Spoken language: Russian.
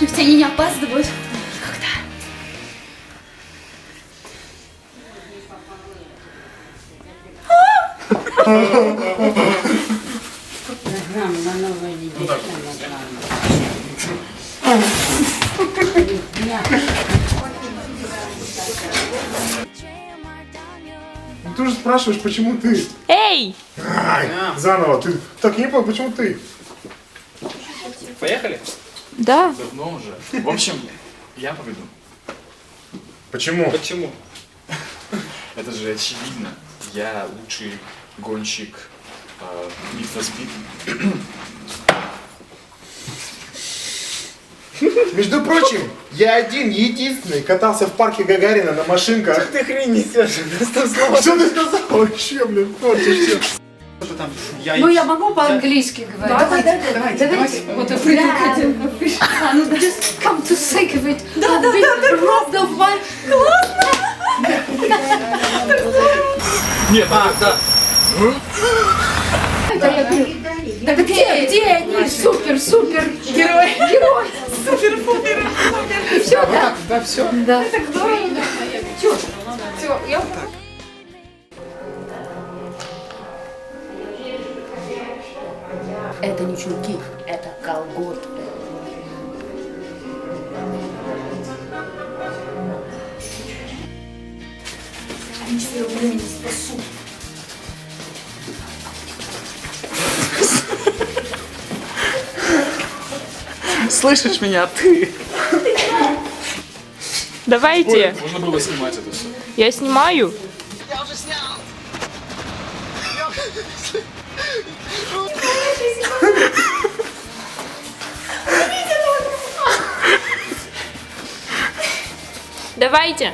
они не опаздывают. Никогда. Программа новая недельная программа. Ну, Ты же спрашиваешь, почему ты? Эй! Ай, заново, ты так не понял, почему ты? Поехали? Да. Давно уже. В общем, я поведу. Почему? Почему? Это же очевидно. Я лучший гонщик э, Need for Speed. Между прочим, я один, единственный, катался в парке Гагарина на машинках. Ты хрень несешь. Что ты сказал вообще, блин, портишь все. Что там? Я Ну, я могу по-английски говорить. Давайте, давайте, давайте. Вот это придумайте. А, ну just come to think of it. Да, да, да, да. of my... Нет, а, да. Да где, где они? Супер, супер. Герой. Герой. Супер, пупер. Все, да? Да, все. Да. Так здорово. Все, я Это не чулки, это колготки. Они своего времени спасут. Слышишь меня, ты? Давайте. Можно было снимать это все. Я снимаю. Давайте.